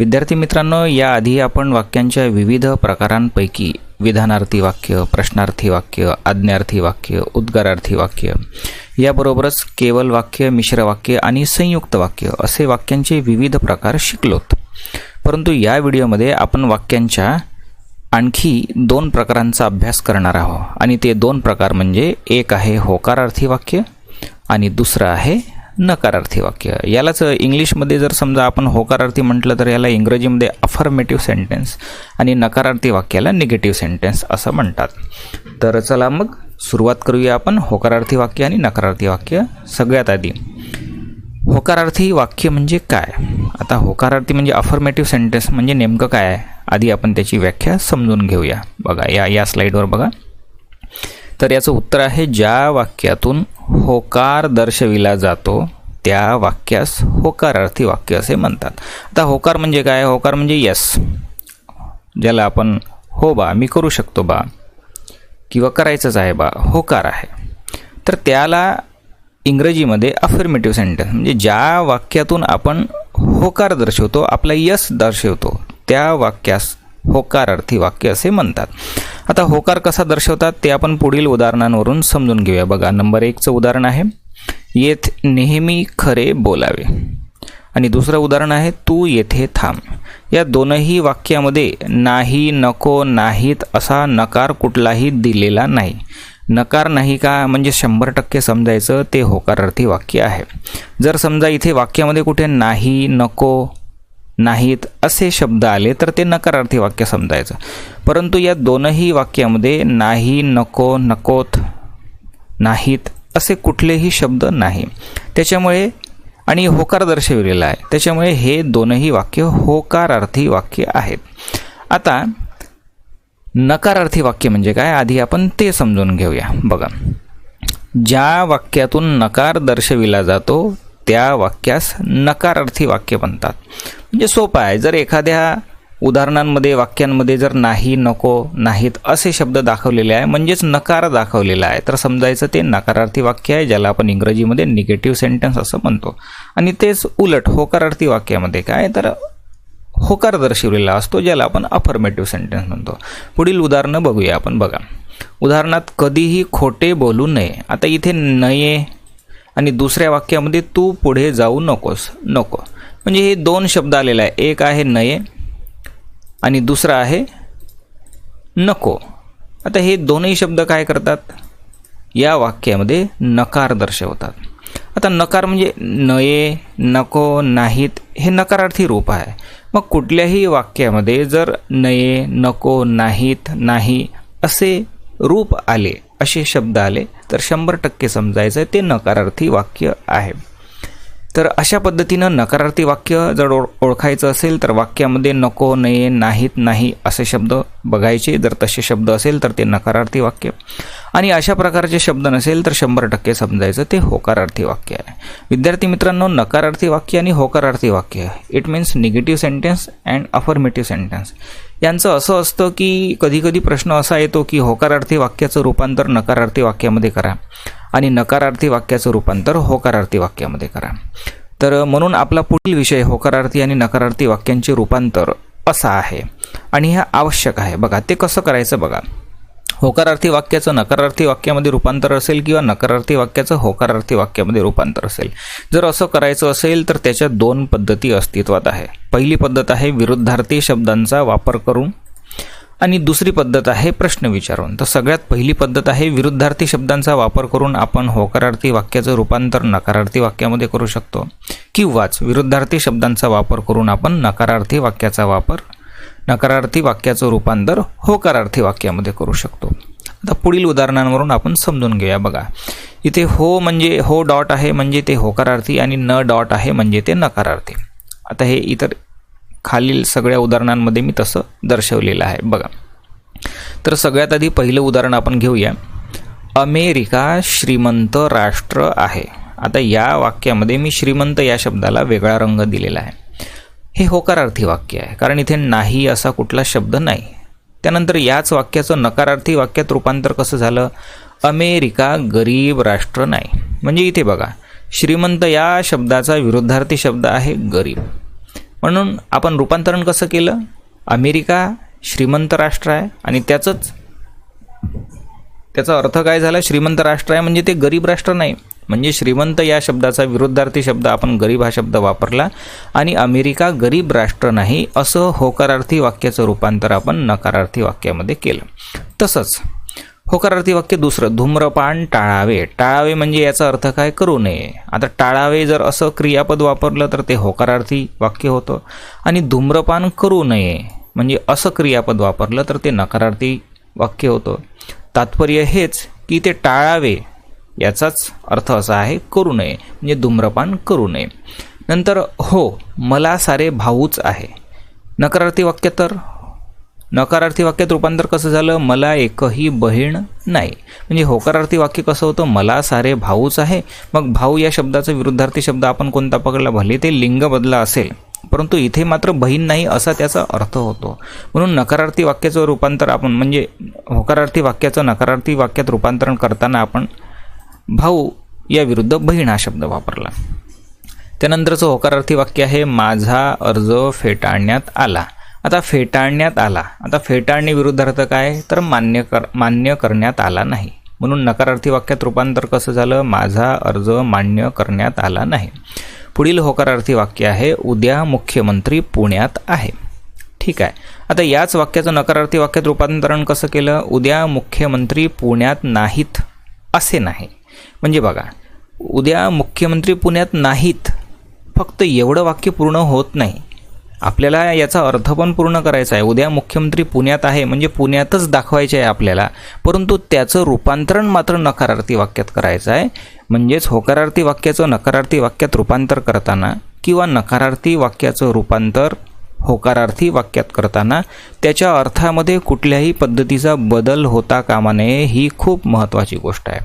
विद्यार्थी मित्रांनो याआधी आपण वाक्यांच्या विविध प्रकारांपैकी विधानार्थी वाक्य प्रश्नार्थी वाक्य आज्ञार्थी वाक्य उद्गारार्थी वाक्य याबरोबरच केवल वाक्य मिश्र वाक्य आणि संयुक्त वाक्य असे वाक्यांचे विविध प्रकार शिकलोत. परंतु या व्हिडिओमध्ये आपण वाक्यांच्या आणखी दोन प्रकारांचा अभ्यास करणार आहोत आणि ते दोन प्रकार म्हणजे एक आहे होकारार्थी वाक्य आणि दुसरं आहे नकारार्थी वाक्य. यालाच इंग्लिशमध्ये जर समजा आपण होकारार्थी म्हटलं तर याला इंग्रजीमध्ये अफर्मेटिव्ह सेंटेन्स आणि नकारार्थी वाक्याला निगेटिव्ह सेंटेन्स असं म्हणतात. तर चला मग सुरुवात करूया आपण होकारार्थी वाक्य आणि नकारार्थी वाक्य सगळ्यात आधी. होकारार्थी वाक्य म्हणजे काय? आता होकारार्थी म्हणजे अफर्मेटिव्ह सेंटेन्स म्हणजे नेमकं काय आहे? आधी आपण त्याची व्याख्या समजून घेऊया. बघा या या स्लाईडवर बघा. तर याचं उत्तर आहे ज्या वाक्यातून होकार दर्शविला जातो त्या वाक्यास होकारार्थी वाक्य असे म्हणतात. आता होकार म्हणजे काय? होकार म्हणजे यस ज्याला आपण हो बा मी करू शकतो बा किंवा करायचंच आहे बा होकार आहे. तर त्याला इंग्रजीमध्ये अफर्मेटिव्ह सेंटेन्स म्हणजे ज्या वाक्यातून आपण होकार दर्शवतो आपला यस दर्शवतो त्या वाक्यास होकारार्थी वाक्य असे म्हणतात. आता होकार कसा दर्शवतात ते आपण पुढील उदाहरणांवरून समजून घेऊया. बघा नंबर एकचं उदाहरण आहे. येथ नेहमी खरे बोलावे. आणि दुसरं उदाहरण आहे तू येथे थांब. या दोनही वाक्यामध्ये नाही नको नाहीत असा नकार कुठलाही दिलेला नाही. नकार नाही का म्हणजे शंभर टक्के समजायचं ते होकारार्थी वाक्य आहे. जर समजा इथे वाक्यामध्ये कुठे नाही नको नाहीत असे शब्द आले तर ते नकारार्थी वाक्य समजायचं. परंतु या दोनही वाक्यामध्ये नाही नको नकोत नाहीत असे कुठलेही शब्द नाही. त्याच्यामुळे आणि होकार दर्शविलेला आहे. त्याच्यामुळे हे दोनही वाक्य होकारार्थी वाक्य आहेत. आता नकारार्थी वाक्य म्हणजे काय? आधी आपण ते समजून घेऊया. बघा. ज्या वाक्यातून नकार दर्शविला जातो त्या वाक्यास नकारार्थी वाक्य म्हणतात. म्हणजे सोपं आहे. जर एखाद्या उदाहरणांमध्ये वाक्यांमध्ये जर नाही नको नाहीत असे शब्द दाखवलेले आहे म्हणजेच नकार दाखवलेला आहे. तर समजायचं ते नकारार्थी वाक्य आहे ज्याला आपण इंग्रजीमध्ये निगेटिव्ह सेंटेन्स असं म्हणतो. आणि तेच उलट होकारार्थी वाक्यामध्ये काय? तर होकार दर्शवलेला असतो ज्याला आपण अफर्मेटिव्ह सेंटेन्स म्हणतो. पुढील उदाहरणं बघूया आपण बघा. उदाहरणात कधीही खोटे बोलू नये. आता इथे नये आणि दुसऱ्या वाक्यामध्ये तू पुढे जाऊ नकोस. नको. म्हणजे हे दोन शब्द आलेले आहे. एक आहे नये आणि दुसरा आहे नको. आता हे दोनही शब्द काय करतात? या वाक्यामध्ये नकार दर्शवतात. आता नकार म्हणजे नये नको नाहीत हे नकारार्थी रूप आहे. मग कुठल्याही वाक्यामध्ये जर नये नको नाहीत नाही असे रूप आले असे शब्द आले तर शंभर टक्के समजायचं ते नकारार्थी वाक्य आहे. तर अशा पद्धतीनं नकारार्थी वाक्य जर ओळ ओळखायचं असेल तर वाक्यामध्ये नको नये नाहीत नाही असे शब्द बघायचे. जर तसे शब्द असेल तर ते नकारार्थी वाक्य. आणि अशा प्रकारचे शब्द नसेल तर शंभर टक्के समजायचं ते होकारार्थी वाक्य आहे. विद्यार्थी मित्रांनो नकारार्थी वाक्य आणि होकारार्थी वाक्य. It means negative sentence and affirmative sentence यांचं असं असतं की कधीकधी प्रश्न असा येतो की होकारार्थी वाक्याचं रूपांतर नकारार्थी वाक्यामध्ये करा. आणि नकारार्थी वाक्याचं रूपांतर होकारार्थी वाक्यामध्ये करा. तर म्हणून आपला पुढील विषय होकारार्थी आणि नकारार्थी वाक्यांचे रूपांतर असा आहे. आणि हे आवश्यक आहे. बघा ते कसं करायचं बघा. होकारार्थी वाक्याचं नकारार्थी वाक्यामध्ये रूपांतर असेल किंवा नकारार्थी वाक्याचं होकारार्थी वाक्यामध्ये रूपांतर असेल. जर असं करायचं असेल तर त्याच्या दोन पद्धती अस्तित्वात आहे. पहिली पद्धत आहे विरुद्धार्थी शब्दांचा वापर करून आणि दुसरी पद्धत आहे प्रश्न विचारून. तर सगळ्यात पहिली पद्धत आहे विरुद्धार्थी शब्दांचा वापर करून आपण होकारार्थी वाक्याचं रूपांतर नकारार्थी वाक्यामध्ये करू शकतो. किंवाच विरुद्धार्थी शब्दांचा वापर करून आपण नकारार्थी वाक्याचा वापर नकारार्थी वाक्याचं रूपांतर होकारार्थी वाक्यामध्ये करू शकतो. आता पुढील उदाहरणांवरून आपण समजून घेऊया बघा. इथे हो म्हणजे हो डॉट आहे म्हणजे ते होकारार्थी आणि न डॉट आहे म्हणजे ते नकारार्थी. आता हे इतर खालील सगळ्या उदाहरणांमध्ये मी तसं दर्शवलेलं आहे. बघा. तर सगळ्यात आधी पहिलं उदाहरण आपण घेऊया. अमेरिका श्रीमंत राष्ट्र आहे. आता या वाक्यामध्ये मी श्रीमंत या शब्दाला वेगळा रंग दिलेला आहे. हे होकारार्थी वाक्य आहे कारण इथे नाही असा कुठला शब्द नाही. त्यानंतर याच वाक्याचं नकारार्थी वाक्यात रूपांतर कसं झालं? अमेरिका गरीब राष्ट्र नाही. म्हणजे इथे बघा श्रीमंत या शब्दाचा विरुद्धार्थी शब्द आहे गरीब. म्हणून आपण रूपांतरण कसं केलं? अमेरिका श्रीमंत राष्ट्र आहे आणि त्याचंच त्याचा अर्थ काय झाला? श्रीमंत राष्ट्र आहे म्हणजे ते गरीब राष्ट्र नाही. म्हणजे श्रीमंत या शब्दाचा विरुद्धार्थी शब्द आपण गरीब हा शब्द वापरला आणि अमेरिका गरीब राष्ट्र नाही असं होकारार्थी वाक्याचं रूपांतर आपण नकारार्थी वाक्यामध्ये केलं. तसंच होकारार्थी वाक्य दुसरं धूम्रपान टाळावे. टाळावे म्हणजे याचा अर्थ काय? करू नये. आता टाळावे जर असं क्रियापद वापरलं तर ते होकारार्थी वाक्य होतं. आणि धूम्रपान करू नये म्हणजे असं क्रियापद वापरलं तर ते नकारार्थी वाक्य होतं. तात्पर्य हेच की ते टाळावे. याचाच अर्थ असा आहे करू नये म्हणजे धूम्रपान करू नये. नंतर हो मला सारे भाऊच आहे. नकारार्थी वाक्य तर? नकारार्थी वाक्यात रूपांतर कसं झालं? मला एकही बहीण नाही. म्हणजे होकारार्थी वाक्य कसं होतं? मला सारे भाऊच आहे. मग भाऊ या शब्दाचा विरुद्धार्थी शब्द आपण कोणता पकडला? भले ते लिंग बदला असेल परंतु इथे मात्र बहीण नाही असा त्याचा अर्थ होतो. म्हणून नकारार्थी वाक्याचं रूपांतर आपण म्हणजे होकारार्थी वाक्याचं नकारार्थी वाक्यात रूपांतरण करताना आपण भाऊ या विरुद्ध बहीण हा शब्द वापरला. त्यानंतरचं होकारार्थी वाक्य आहे माझा अर्ज फेटाळण्यात आला. आता फेटाळण्यात आला. आता फेटाळणे विरुद्धार्थ काय? तर मान्य कर मान्य करण्यात आला नाही. म्हणून नकारार्थी वाक्यात रूपांतर कसं झालं? माझा अर्ज मान्य करण्यात आला नाही. पुढील होकारार्थी वाक्य आहे उद्या मुख्यमंत्री पुण्यात आहे. ठीक आहे. आता याच वाक्याचं नकारार्थी वाक्यात रूपांतरण कसं केलं? उद्या मुख्यमंत्री पुण्यात नाहीत. असे नाही. म्हणजे बघा उद्या मुख्यमंत्री पुण्यात नाहीत. फक्त एवढं वाक्य पूर्ण होत नाही. आपल्याला याचा अर्थ पण पूर्ण करायचा आहे. उद्या मुख्यमंत्री पुण्यात आहे म्हणजे पुण्यातच दाखवायचे आहे आपल्याला. परंतु त्याचं रूपांतरण मात्र नकारार्थी वाक्यात करायचं आहे. म्हणजेच होकारार्थी वाक्याचं नकारार्थी वाक्यात रूपांतर करताना किंवा नकारार्थी वाक्याचं रूपांतर होकारार्थी वाक्यात करताना त्याच्या अर्थामध्ये कुठल्याही पद्धतीचा बदल होता कामा नये ही खूप महत्त्वाची गोष्ट आहे.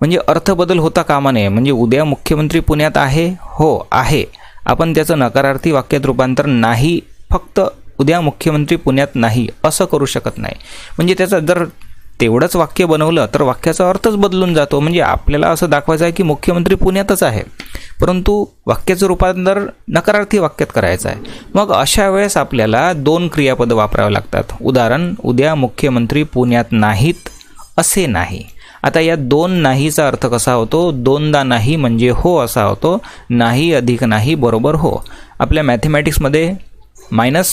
म्हणजे अर्थ बदल होता कामा नये. म्हणजे उद्या मुख्यमंत्री पुण्यात आहे हो आहे. आपण त्याचं नकारार्थी वाक्यात रूपांतर नाही फक्त उद्या मुख्यमंत्री पुण्यात नाही असं करू शकत नाही. म्हणजे त्याचा जर तेवढंच वाक्य बनवलं तर वाक्याचा अर्थच बदलून जातो. म्हणजे आपल्याला असं दाखवायचं आहे की मुख्यमंत्री पुण्यातच आहे. परंतु वाक्याचं रूपांतर नकारार्थी वाक्यात करायचं आहे. मग अशा वेळेस आपल्याला दोन क्रियापदं वापरावे लागतात. उदाहरण उद्या मुख्यमंत्री पुण्यात नाहीत असे नाही. आता या दोन नाहीचा अर्थ कसा होतो? दोनदा नाही म्हणजे हो असा होतो. नाही अधिक नाही बरोबर हो. आपल्या मॅथमॅटिक्समध्ये minus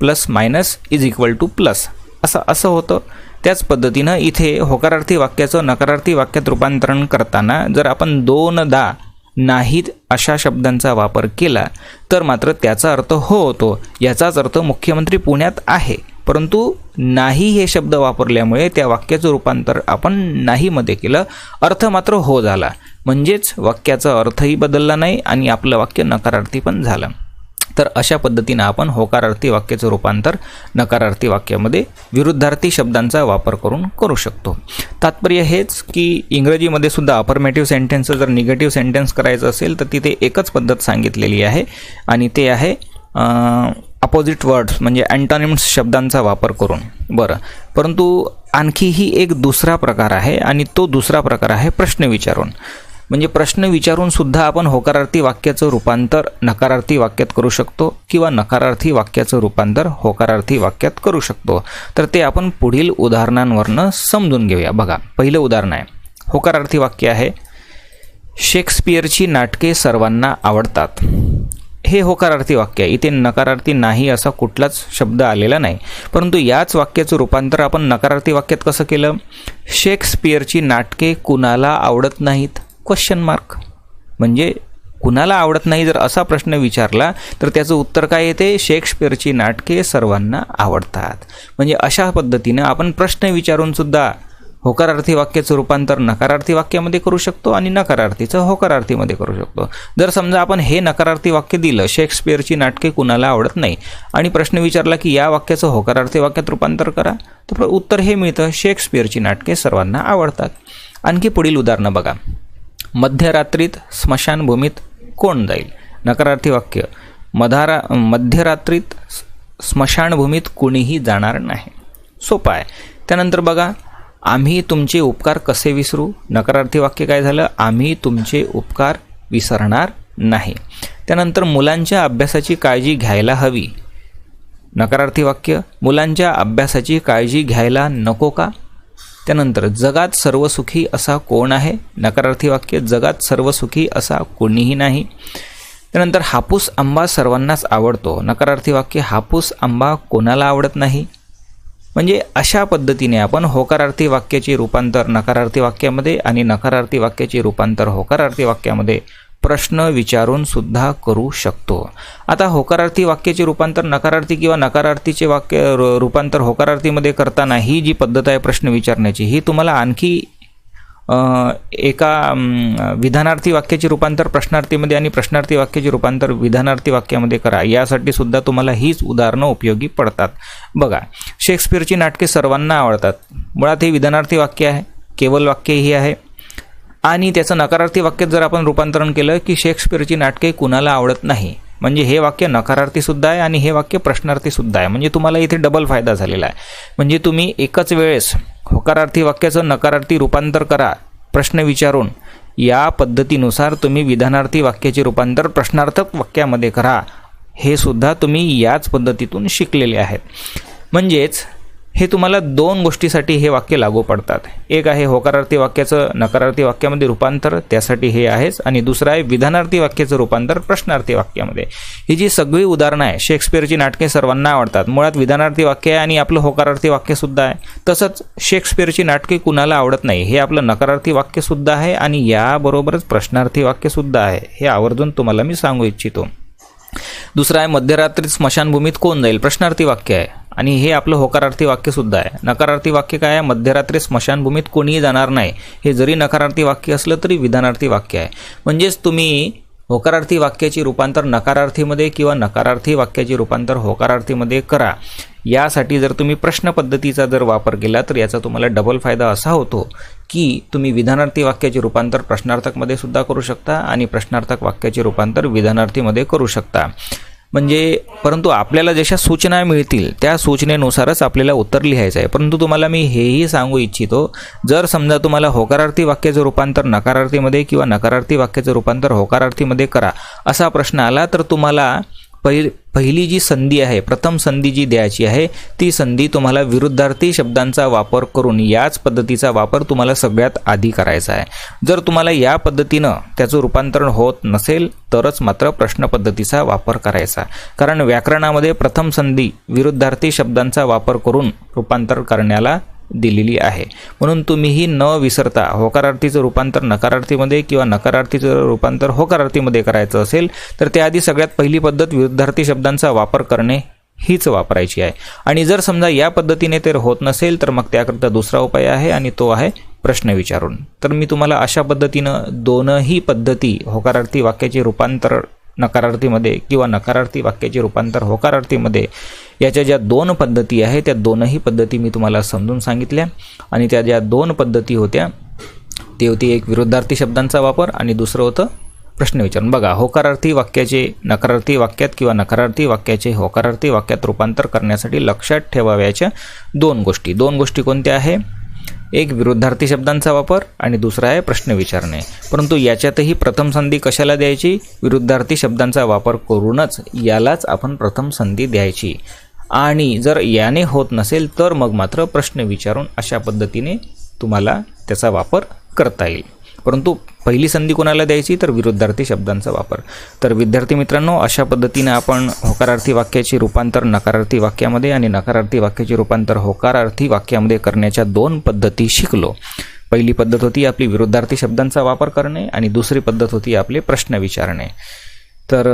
plus minus is equal to plus. असं असं होतं. त्याच पद्धतीनं इथे होकारार्थी वाक्याचं नकारार्थी वाक्यात रूपांतरण करताना जर आपण दोनदा नाहीत अशा शब्दांचा वापर केला तर मात्र त्याचा अर्थ हो होतो. याचाच अर्थ मुख्यमंत्री पुण्यात आहे. परंतु नाही हे शब्द वापरल्यामुळे त्या वाक्याचं रूपांतर आपण नाहीमध्ये केलं. अर्थ मात्र हो झाला. म्हणजेच वाक्याचा अर्थही बदलला नाही आणि आपलं वाक्य नकारार्थी पण झालं. तर अशा पद्धतीनं आपण होकारार्थी वाक्याचं रूपांतर नकारार्थी वाक्यामध्ये विरुद्धार्थी शब्दांचा वापर करून करू शकतो. तात्पर्य हेच की इंग्रजीमध्ये सुद्धा अफर्मेटिव्ह सेंटेन्स जर निगेटिव्ह सेंटेन्स करायचं असेल तर तिथे एकच पद्धत सांगितलेली आहे आणि ते आहे अपोजिट वर्ड्स म्हणजे अँटॉनिम्स शब्दांचा वापर करून. बरं. परंतु आणखीही एक दुसरा प्रकार आहे आणि तो दुसरा प्रकार आहे प्रश्न विचारून. म्हणजे प्रश्न विचारून सुद्धा आपण होकारार्थी वाक्याचं रूपांतर नकारार्थी वाक्यात करू शकतो किंवा नकारार्थी वाक्याचं रूपांतर होकारार्थी वाक्यात करू शकतो. तर ते आपण पुढील उदाहरणांवरनं समजून घेऊया. बघा पहिलं उदाहरण आहे. होकारार्थी वाक्य आहे शेक्सपियरची नाटके सर्वांना आवडतात. हे होकारार्थी वाक्य आहे. इथे नकारार्थी नाही असा कुठलाच शब्द आलेला नाही. परंतु याच वाक्याचं रूपांतर आपण नकारार्थी वाक्यात कसं केलं? शेक्सपियरची नाटके कुणाला आवडत नाहीत? क्वेश्चन मार्क म्हणजे कुणाला आवडत नाही जर असा प्रश्न विचारला तर त्याचं उत्तर काय येते? शेक्सपियरची नाटके सर्वांना आवडतात. म्हणजे अशा पद्धतीनं आपण प्रश्न विचारून सुद्धा होकारार्थी वाक्याचं रूपांतर नकारार्थी वाक्यामध्ये करू शकतो आणि नकारार्थीचं होकारार्थीमध्ये करू शकतो. जर समजा आपण हे नकारार्थी वाक्य दिलं शेक्सपियरची नाटके कुणाला आवडत नाही आणि प्रश्न विचारला की या वाक्याचं होकारार्थी वाक्यात रूपांतर करा तर उत्तर हे मिळतं शेक्सपियरची नाटके सर्वांना आवडतात. आणखी पुढील उदाहरणं बघा. मध्यरात्रीत स्मशानभूमीत कोण जाईल? नकारार्थी वाक्य. मधारा मध्यरात्रीत स्मशानभूमीत कुणीही जाणार नाही. सोपं आहे. त्यानंतर बघा आम्ही तुमचे उपकार कसे विसरू? नकारार्थी वाक्य काय झालं? आम्ही तुमचे उपकार विसरणार नाही. त्यानंतर मुलांच्या अभ्यासाची काळजी घ्यायला हवी. नकारार्थी वाक्य मुलांच्या अभ्यासाची काळजी घ्यायला नको का? त्यानंतर जगात सर्वसुखी असा कोण आहे? नकारार्थी वाक्य जगात सर्वसुखी असा कोणीही नाही. त्यानंतर हापूस आंबा सर्वांनाच आवडतो. नकारार्थी वाक्य हापूस आंबा कोणाला आवडत नाही? म्हणजे अशा पद्धतीने आपण होकारार्थी वाक्याचे रूपांतर नकारार्थी वाक्यामध्ये आणि नकारार्थी वाक्याचे रूपांतर होकारार्थी वाक्यामध्ये प्रश्न विचारून सुद्धा करू शकतो. आता होकारार्थी वाक्याचे रूपांतर नकारार्थी किंवा नकारार्थीचे वाक्य रूपांतर होकारार्थीमध्ये करताना ही जी पद्धत आहे प्रश्न विचारण्याची ही तुम्हाला आणखी एका विधानार्थी वाक्याचे रूपांतर प्रश्नार्थीमध्ये आणि प्रश्नार्थी वाक्याचे रूपांतर विधानार्थी वाक्यामध्ये करा. यासाठी सुद्धा तुम्हाला हीच उदाहरणं उपयोगी पडतात. बघा शेक्सपिअरची नाटके सर्वांना आवडतात. मुळात हे विधानार्थी वाक्य आहे केवल वाक्य ही आहे. आणि त्याचं नकारार्थी वाक्यात जर आपण रूपांतरण केलं की शेक्सपिअरची नाटके कुणाला आवडत नाही? म्हणजे हे वाक्य नकारार्थी सुद्धा आहे आणि हे वाक्य प्रश्नार्थी सुद्धा आहे. म्हणजे तुम्हाला इथे डबल फायदा झालेला आहे. म्हणजे तुम्ही एकच वेळेस होकारार्थी वाक्याचं नकारार्थी रूपांतर करा प्रश्न विचारून. या पद्धतीनुसार तुम्ही विधानार्थी वाक्याचे रूपांतर प्रश्नार्थक वाक्यामध्ये करा. हे सुद्धा तुम्ही याच पद्धतीतून शिकलेले आहेत. म्हणजेच हे तुम्हाला दोन गोष्टीसाठी हे वाक्य लागू पडतात. एक आहे होकारार्थी वाक्याचं नकारार्थी वाक्यामध्ये रूपांतर त्यासाठी हे आहेच. आणि दुसरं आहे विधानार्थी वाक्याचं रूपांतर प्रश्नार्थी वाक्यामध्ये. ही जी सगळी उदाहरणं आहे शेक्सपिअरची नाटके सर्वांना आवडतात. मुळात विधानार्थी वाक्य आहे आणि आपलं होकारार्थी वाक्यसुद्धा आहे. तसंच शेक्सपिअरची नाटके कुणाला आवडत नाही हे आपलं नकारार्थी वाक्यसुद्धा आहे आणि याबरोबरच प्रश्नार्थी वाक्यसुद्धा आहे. हे आवर्जून तुम्हाला मी सांगू इच्छितो. दुसरं आहे मध्यरात्री स्मशानभूमीत कोण जाईल? प्रश्नार्थी वाक्य आहे. आणि हे आपलं होकारार्थी वाक्यसुद्धा आहे. नकारार्थी वाक्य काय आहे? मध्यरात्री स्मशानभूमीत कोणीही जाणार नाही. हे जरी नकारार्थी वाक्य असलं तरी विधानार्थी वाक्य आहे. म्हणजेच तुम्ही होकारार्थी वाक्याची रूपांतर नकारार्थीमध्ये किंवा नकारार्थी वाक्याची रूपांतर होकारार्थीमध्ये करा. यासाठी जर तुम्ही प्रश्न पद्धतीचा जर वापर केला तर याचा तुम्हाला डबल फायदा असा होतो की तुम्ही विधानार्थी वाक्याचे रूपांतर प्रश्नार्थकमध्ये सुद्धा करू शकता आणि प्रश्नार्थक वाक्याचे रूपांतर विधानार्थीमध्ये करू शकता. म्हणजे परंतु आपल्याला जशा सूचना मिळतील त्या सूचनेनुसारच आपल्याला उत्तर लिहायचं आहे. परंतु तुम्हाला मी हेही सांगू इच्छितो जर समजा तुम्हाला होकारार्थी वाक्याचं रूपांतर नकारार्थीमध्ये किंवा नकारार्थी वाक्याचं रूपांतर होकारार्थीमध्ये करा असा प्रश्न आला तर तुम्हाला पहिली पहिली जी संधी आहे प्रथम संधी जी द्यायची आहे ती संधी तुम्हाला विरुद्धार्थी शब्दांचा वापर करून याच पद्धतीचा वापर तुम्हाला सगळ्यात आधी करायचा आहे. जर तुम्हाला या पद्धतीनं त्याचं रूपांतरण होत नसेल तरच मात्र प्रश्न पद्धतीचा वापर करायचा. कारण व्याकरणामध्ये प्रथम संधी विरुद्धार्थी शब्दांचा वापर करून रूपांतर करण्याला दिलेली आहे. म्हणून तुम्हीही न विसरता होकारार्थीचं रूपांतर नकारार्थीमध्ये किंवा नकारार्थीचं रूपांतर होकारार्थीमध्ये करायचं असेल तर त्याआधी सगळ्यात पहिली पद्धत विरुद्धार्थी शब्दांचा वापर करणे हीच वापरायची आहे. आणि जर समजा या पद्धतीने ते होत नसेल तर मग त्याकरता दुसरा उपाय आहे आणि तो आहे प्रश्न विचारून. तर मी तुम्हाला अशा पद्धतीनं दोनही पद्धती होकारार्थी वाक्याचे रूपांतर नकारार्थीमध्ये किंवा नकारार्थी वाक्याचे रूपांतर होकारार्थीमध्ये याच्या ज्या दोन पद्धती आहेत त्या दोनही पद्धती मी तुम्हाला समजून सांगितल्या. आणि त्या ज्या दोन पद्धती होत्या ते होती एक विरुद्धार्थी शब्दांचा वापर आणि दुसरं होतं प्रश्न विचारून. बघा होकारार्थी वाक्याचे नकारार्थी वाक्यात किंवा नकारार्थी वाक्याचे होकारार्थी वाक्यात रूपांतर करण्यासाठी लक्षात ठेवाव्याच्या दोन गोष्टी. दोन गोष्टी कोणत्या आहे? एक विरुद्धार्थी शब्दांचा वापर आणि दुसरा आहे प्रश्न विचारणे. परंतु याच्यातही प्रथम संधी कशाला द्यायची? विरुद्धार्थी शब्दांचा वापर करूनच यालाच आपण प्रथम संधी द्यायची. आणि जर याने होत नसेल तर मग मात्र प्रश्न विचारून अशा पद्धतीने तुम्हाला त्याचा वापर करता येईल. परंतु पहिली संधी कोणाला द्यायची? तर विरुद्धार्थी शब्दांचा वापर. तर विद्यार्थी मित्रांनो अशा पद्धतीने आपण होकारार्थी वाक्याचे रूपांतर नकारार्थी वाक्यामध्ये आणि नकारार्थी वाक्याचे रूपांतर होकारार्थी वाक्यामध्ये करण्याच्या दोन पद्धती शिकलो. पहिली पद्धत होती आपली विरुद्धार्थी शब्दांचा वापर करणे आणि दुसरी पद्धत होती आपले प्रश्न विचारणे. तर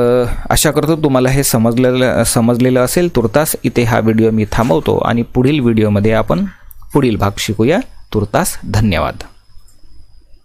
आशा करतो तुम्हाला हे समजलेलं समजलेलं असेल. तुर्तास इथे हा व्हिडिओ मी थांबवतो आणि पुढील व्हिडिओमध्ये आपण पुढील भाग शिकूया. तुर्तास धन्यवाद.